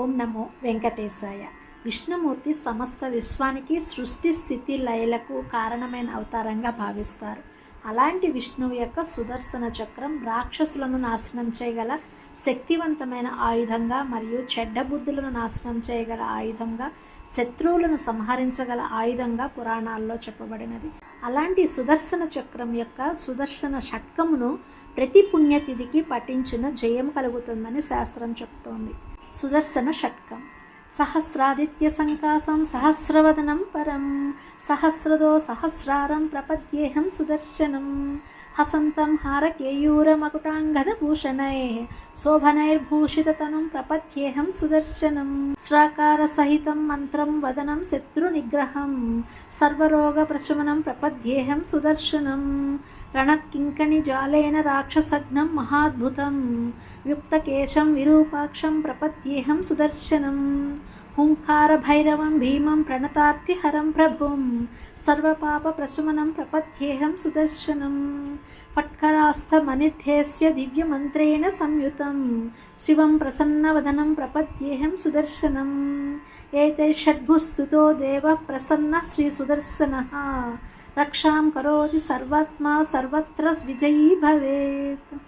ఓం నమో వెంకటేశాయ. విష్ణుమూర్తి సమస్త విశ్వానికి సృష్టి స్థితి లయలకు కారణమైన అవతారంగా భావిస్తారు. అలాంటి విష్ణువు యొక్క సుదర్శన చక్రం రాక్షసులను నాశనం చేయగల శక్తివంతమైన ఆయుధంగా మరియు చెడ్డ బుద్ధులను నాశనం చేయగల ఆయుధంగా శత్రువులను సంహరించగల ఆయుధంగా పురాణాల్లో చెప్పబడినది. అలాంటి సుదర్శన చక్రం యొక్క సుదర్శన షట్కమును ప్రతి పుణ్యతిథికి పఠించిన జయం కలుగుతుందని శాస్త్రం చెప్తోంది. సుదర్శన షట్కం. సహస్రాదిత్య సంకాసం సహస్రవదనం పరం. సహస్రదో సహస్రారం ప్రపద్యేహం సుదర్శనం. హసంతం హారకేయూరమకుటాంగదభూషణై. శోభనైర్భూషితతనుం ప్రపద్యేహం సుదర్శనం. స్రాకారసహితం మంత్రం వదనం శత్రునిగ్రహం. సర్వరోగ ప్రశమనం ప్రపద్యేహం సుదర్శనం. రణకింకణి జాలేన రాక్షసఘ్నం మహాద్భుతం. యుక్తకేశం విరూపాక్షం ప్రపత్యేహం సుదర్శనం. హుంకారభైరవం భీమం ప్రణతార్తిహరం ప్రభుం. సర్వపాపప్రశమనం ప్రపద్యేహం సుదర్శనం. ఫట్కరాస్తమనిర్ధేస్య దివ్యమంత్రేణ సంయుతం. శివం ప్రసన్నవదనం ప్రపద్యేహం సుదర్శనం. ఏతే షడ్భుస్తుతో దేవ ప్రసన్న శ్రీ సుదర్శన. రక్షాం కరోతి సర్వాత్మా సర్వత్ర విజయీ భవేత్.